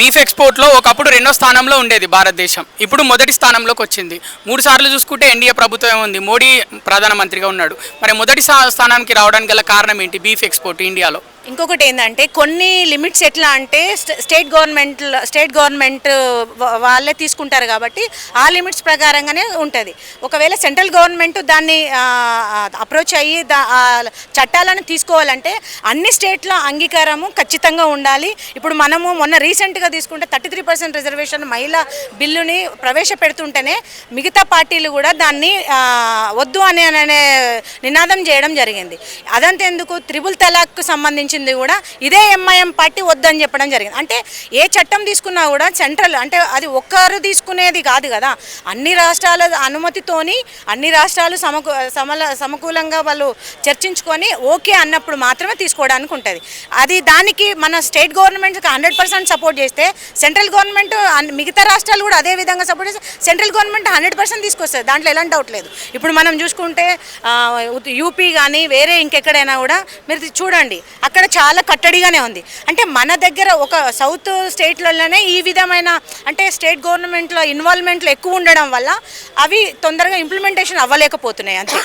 Beef ఎక్స్పోర్ట్లో ఒకప్పుడు రెండో స్థానంలో ఉండేది భారతదేశం. ఇప్పుడు మొదటి స్థానంలోకి వచ్చింది. మూడు సార్లు చూసుకుంటే ఎన్డీఏ ప్రభుత్వం ఉంది. మోడీ ప్రధానమంత్రిగా ఉన్నాడు. మరి మొదటి స్థానానికి రావడానికి గల కారణం ఏంటి బీఫ్ ఎక్స్పోర్ట్ ఇండియాలో? ఇంకొకటి ఏంటంటే కొన్ని లిమిట్స్ ఎట్లా అంటే స్టేట్ గవర్నమెంట్ స్టేట్ గవర్నమెంట్ వాళ్ళే తీసుకుంటారు కాబట్టి ఆ లిమిట్స్ ప్రకారంగానే ఉంటుంది. ఒకవేళ సెంట్రల్ గవర్నమెంట్ దాన్ని అప్రోచ్ అయ్యి దా చట్టాలను తీసుకోవాలంటే అన్ని స్టేట్ల అంగీకారము ఖచ్చితంగా ఉండాలి. ఇప్పుడు మనము మొన్న రీసెంట్గా తీసుకుంటే థర్టీ త్రీ పర్సెంట్ రిజర్వేషన్ మహిళా బిల్లుని ప్రవేశపెడుతుంటేనే మిగతా పార్టీలు కూడా దాన్ని వద్దు అని అనే నినాదం చేయడం జరిగింది. అదంతా ఎందుకు త్రిబుల్ తలాక్కు వచ్చింది కూడా ఇదే ఎంఐఎం పార్టీ వద్దని చెప్పడం జరిగింది. అంటే ఏ చట్టం తీసుకున్నా కూడా సెంట్రల్ అంటే అది ఒక్కరు తీసుకునేది కాదు కదా. అన్ని రాష్ట్రాల అనుమతితోని అన్ని రాష్ట్రాలు సమకూ సమల సమకూలంగా వాళ్ళు చర్చించుకొని ఓకే అన్నప్పుడు మాత్రమే తీసుకోవడానికి ఉంటుంది. అది దానికి మన స్టేట్ గవర్నమెంట్కి హండ్రెడ్ పర్సెంట్ సపోర్ట్ చేస్తే సెంట్రల్ గవర్నమెంట్ మిగతా రాష్ట్రాలు కూడా అదే విధంగా సపోర్ట్ చేస్తే సెంట్రల్ గవర్నమెంట్ హండ్రెడ్ పర్సెంట్ తీసుకొస్తుంది. దాంట్లో ఎలాంటి డౌట్ లేదు. ఇప్పుడు మనం చూసుకుంటే యూపీ కానీ వేరే ఇంకెక్కడైనా కూడా మీరు చూడండి. అక్కడ చాలా కట్టడిగానే ఉంది. అంటే మన దగ్గర ఒక సౌత్ స్టేట్లలోనే ఈ విధమైన అంటే స్టేట్ గవర్నమెంట్లో ఇన్వాల్వ్మెంట్లు ఎక్కువ ఉండడం వల్ల అవి తొందరగా ఇంప్లిమెంటేషన్ అవ్వలేకపోతున్నాయి అంతే.